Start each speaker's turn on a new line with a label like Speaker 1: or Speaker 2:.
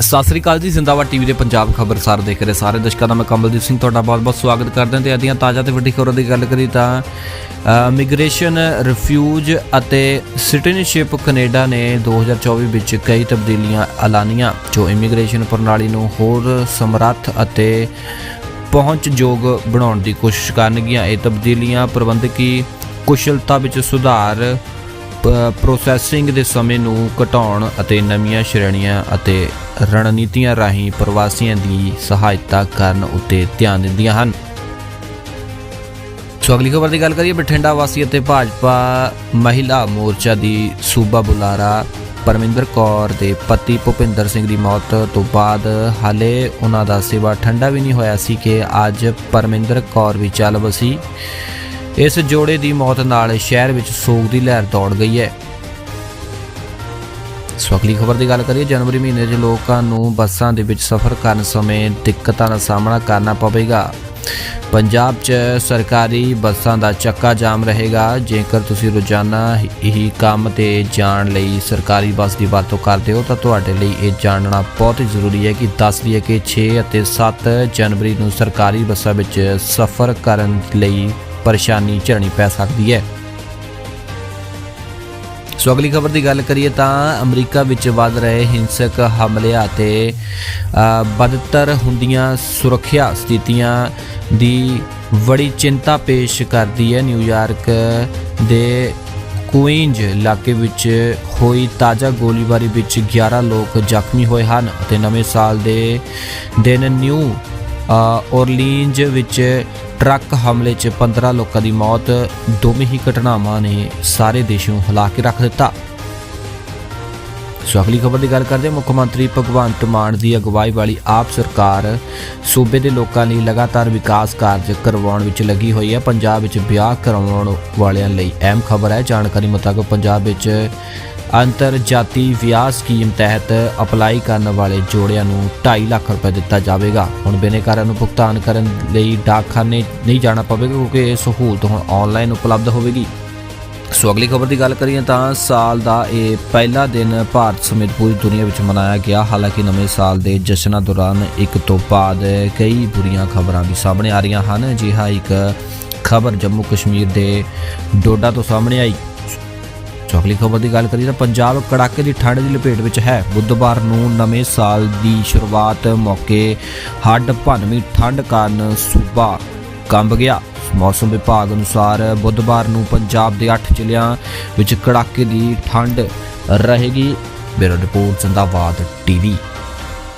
Speaker 1: ਸਤਿ ਸ੍ਰੀ ਅਕਾਲ ਜੀ, ਜ਼ਿੰਦਾਬਾਦ ਟੀਵੀ ਦੇ ਪੰਜਾਬ ਖਬਰਸਾਰ ਦੇਖ ਰਹੇ ਸਾਰੇ ਦਰਸ਼ਕਾਂ ਦਾ ਮੈਂ ਕਮਲਦੀਪ ਸਿੰਘ ਤੁਹਾਡਾ ਬਹੁਤ-ਬਹੁਤ ਸਵਾਗਤ ਕਰਦਾ ਹਾਂ ਤੇ ਅਦੀਆਂ ਤਾਜ਼ਾ ਤੇ ਵੱਡੀ ਖਬਰਾਂ ਦੀ ਗੱਲ ਕਰੀ ਤਾਂ ਇਮੀਗ੍ਰੇਸ਼ਨ ਰਿਫਿਊਜ ਅਤੇ ਸਿਟੀਜ਼ਨਸ਼ਿਪ ਕੈਨੇਡਾ ਨੇ 2024 ਵਿੱਚ ਕਈ ਤਬਦੀਲੀਆਂ ਐਲਾਨੀਆਂ, ਜੋ ਇਮੀਗ੍ਰੇਸ਼ਨ ਪ੍ਰਣਾਲੀ ਨੂੰ ਹੋਰ ਸਮਰੱਥ ਅਤੇ ਪਹੁੰਚਯੋਗ ਬਣਾਉਣ ਦੀ ਕੋਸ਼ਿਸ਼ ਕਰਨਗੀਆਂ। ਇਹ ਤਬਦੀਲੀਆਂ ਪ੍ਰਬੰਧਕੀ ਕੁਸ਼ਲਤਾ ਵਿੱਚ ਸੁਧਾਰ ਪ੍ਰੋਸੈਸਿੰਗ ਦੇ ਸਮੇਂ ਨੂੰ ਘਟਾਉਣ ਅਤੇ ਨਵੀਆਂ ਸ਼੍ਰੇਣੀਆਂ ਅਤੇ ਰਣਨੀਤੀਆਂ ਰਾਹੀਂ ਪ੍ਰਵਾਸੀਆਂ ਦੀ ਸਹਾਇਤਾ ਕਰਨ ਉੱਤੇ ਧਿਆਨ ਦਿੰਦੀਆਂ ਹਨ। ਸੋ ਅਗਲੀ ਖਬਰ ਦੀ ਗੱਲ ਕਰੀਏ, ਬਠਿੰਡਾ ਵਾਸੀ ਅਤੇ ਭਾਜਪਾ ਮਹਿਲਾ ਮੋਰਚਾ ਦੀ ਸੂਬਾ ਬੁਲਾਰਾ ਪਰਮਿੰਦਰ ਕੌਰ ਦੇ ਪਤੀ ਭੁਪਿੰਦਰ ਸਿੰਘ ਦੀ ਮੌਤ ਤੋਂ ਬਾਅਦ ਹਾਲੇ ਉਹਨਾਂ ਦਾ ਸਿਵਾ ਠੰਡਾ ਵੀ ਨਹੀਂ ਹੋਇਆ ਸੀ ਕਿ ਅੱਜ ਪਰਮਿੰਦਰ ਕੌਰ ਵੀ ਚੱਲ ਵਸੀ। ਇਸ ਜੋੜੇ ਦੀ ਮੌਤ ਨਾਲ ਸ਼ਹਿਰ ਵਿੱਚ ਸੋਗ ਦੀ ਲਹਿਰ ਦੌੜ ਗਈ ਹੈ। ਸੋ ਅਗਲੀ ਖਬਰ ਦੀ ਗੱਲ ਕਰੀਏ, ਜਨਵਰੀ ਮਹੀਨੇ 'ਚ ਲੋਕਾਂ ਨੂੰ ਬੱਸਾਂ ਦੇ ਵਿੱਚ ਸਫ਼ਰ ਕਰਨ ਸਮੇਂ ਦਿੱਕਤਾਂ ਦਾ ਸਾਹਮਣਾ ਕਰਨਾ ਪਵੇਗਾ। ਪੰਜਾਬ 'ਚ ਸਰਕਾਰੀ ਬੱਸਾਂ ਦਾ ਚੱਕਾ ਜਾਮ ਰਹੇਗਾ। ਜੇਕਰ ਤੁਸੀਂ ਰੋਜ਼ਾਨਾ ਹੀ ਕੰਮ ਤੇ ਜਾਣ ਲਈ ਸਰਕਾਰੀ ਬੱਸ ਦੀ ਵਰਤੋਂ ਕਰਦੇ ਹੋ, ਤਾਂ ਤੁਹਾਡੇ ਲਈ ਇਹ ਜਾਣਨਾ ਬਹੁਤ ਹੀ ਜ਼ਰੂਰੀ ਹੈ ਕਿ ਦੱਸ ਦਈਏ ਕਿ 6 ਅਤੇ 7 ਜਨਵਰੀ ਨੂੰ ਸਰਕਾਰੀ ਬੱਸਾਂ ਵਿੱਚ ਸਫ਼ਰ ਕਰਨ ਲਈ ਪਰੇਸ਼ਾਨੀ ਝੜਨੀ ਪੈ ਸਕਦੀ ਹੈ। ਸੋ ਅਗਲੀ ਖਬਰ ਦੀ ਗੱਲ ਕਰੀਏ ਤਾਂ ਅਮਰੀਕਾ ਵਿੱਚ ਵੱਧ ਰਹੇ ਹਿੰਸਕ ਹਮਲਿਆਂ ਤੇ ਬਦਤਰ ਹੁੰਦੀਆਂ ਸੁਰੱਖਿਆ ਸਥਿਤੀਆਂ ਦੀ ਬੜੀ ਚਿੰਤਾ ਪੇਸ਼ ਕਰਦੀ ਹੈ। ਨਿਊਯਾਰਕ ਦੇ ਕੁਈਨਜ਼ ਇਲਾਕੇ ਵਿੱਚ ਹੋਈ ਤਾਜ਼ਾ ਗੋਲੀਬਾਰੀ ਵਿੱਚ 11 ਲੋਕ ਜ਼ਖਮੀ ਹੋਏ ਹਨ ਅਤੇ ਨਵੇਂ ਸਾਲ ਦੇ ਦਿਨ ਨਿਊ ਅ, ਔਰਲੀਨਜ਼ ਵਿੱਚ ਟਰੱਕ ਹਮਲੇ 'ਚ 15 ਲੋਕਾਂ ਦੀ ਮੌਤ, ਦੋਵੇਂ ਹੀ ਘਟਨਾਵਾਂ ਨੇ ਸਾਰੇ ਦੇਸ਼ ਨੂੰ ਹਿਲਾ ਕੇ ਰੱਖ ਦਿੱਤਾ। ਸੋ ਅਗਲੀ ਖਬਰ ਦੀ ਗੱਲ ਕਰਦੇ ਮੁੱਖ ਮੰਤਰੀ ਭਗਵੰਤ ਮਾਨ ਦੀ ਅਗਵਾਈ ਵਾਲੀ ਆਪ ਸਰਕਾਰ ਸੂਬੇ ਦੇ ਲੋਕਾਂ ਲਈ ਲਗਾਤਾਰ ਵਿਕਾਸ ਕਾਰਜ ਕਰਵਾਉਣ ਵਿੱਚ ਲੱਗੀ ਹੋਈ ਹੈ। ਪੰਜਾਬ ਵਿੱਚ ਵਿਆਹ ਕਰਾਉਣ ਵਾਲਿਆਂ ਲਈ ਅਹਿਮ ਖਬਰ ਹੈ। ਜਾਣਕਾਰੀ ਮੁਤਾਬਕ ਪੰਜਾਬ ਵਿੱਚ ਅੰਤਰ ਜਾਤੀ ਵਿਆਹ ਸਕੀਮ ਤਹਿਤ ਅਪਲਾਈ ਕਰਨ ਵਾਲੇ ਜੋੜਿਆਂ ਨੂੰ 2.5 ਲੱਖ ਰੁਪਏ ਦਿੱਤਾ ਜਾਵੇਗਾ। ਹੁਣ ਬਿਨੇਕਾਰਾਂ ਨੂੰ ਭੁਗਤਾਨ ਕਰਨ ਲਈ ਡਾਕਖਾਨੇ ਨਹੀਂ ਜਾਣਾ ਪਵੇਗਾ ਕਿਉਂਕਿ ਇਹ ਸਹੂਲਤ ਹੁਣ ਆਨਲਾਈਨ ਉਪਲਬਧ ਹੋਵੇਗੀ। ਸੋ ਅਗਲੀ ਖਬਰ ਦੀ ਗੱਲ ਕਰੀਏ ਤਾਂ ਸਾਲ ਦਾ ਇਹ ਪਹਿਲਾ ਦਿਨ ਭਾਰਤ ਸਮੇਤ ਪੂਰੀ ਦੁਨੀਆ ਵਿੱਚ ਮਨਾਇਆ ਗਿਆ। ਹਾਲਾਂਕਿ ਨਵੇਂ ਸਾਲ ਦੇ ਜਸ਼ਨਾਂ ਦੌਰਾਨ ਇੱਕ ਤੋਂ ਬਾਅਦ ਕਈ ਬੁਰੀਆਂ ਖਬਰਾਂ ਵੀ ਸਾਹਮਣੇ ਆ ਰਹੀਆਂ ਹਨ। ਜਿਹਾ ਇੱਕ ਖਬਰ ਜੰਮੂ ਕਸ਼ਮੀਰ ਦੇ ਡੋਡਾ ਤੋਂ ਸਾਹਮਣੇ ਆਈ। ਅਗਲੀ ਖਬਰ ਦੀ ਗੱਲ ਕਰੀਏ ਤਾਂ ਪੰਜਾਬ ਕੜਾਕੇ ਦੀ ਠੰਡ ਦੀ ਲਪੇਟ ਵਿੱਚ ਹੈ। ਬੁੱਧਵਾਰ ਨੂੰ ਨਵੇਂ ਸਾਲ ਦੀ ਸ਼ੁਰੂਆਤ ਮੌਕੇ ਹੱਡ ਭੰਨਵੀਂ ਠੰਡ ਕਾਰਨ ਸੂਬਾ ਕੰਬ ਗਿਆ। ਮੌਸਮ ਵਿਭਾਗ ਅਨੁਸਾਰ ਬੁੱਧਵਾਰ ਨੂੰ ਪੰਜਾਬ ਦੇ 8 ਜ਼ਿਲ੍ਹਿਆਂ ਵਿੱਚ ਕੜਾਕੇ ਦੀ ਠੰਡ ਰਹੇਗੀ। Bureau report, Zindabad TV.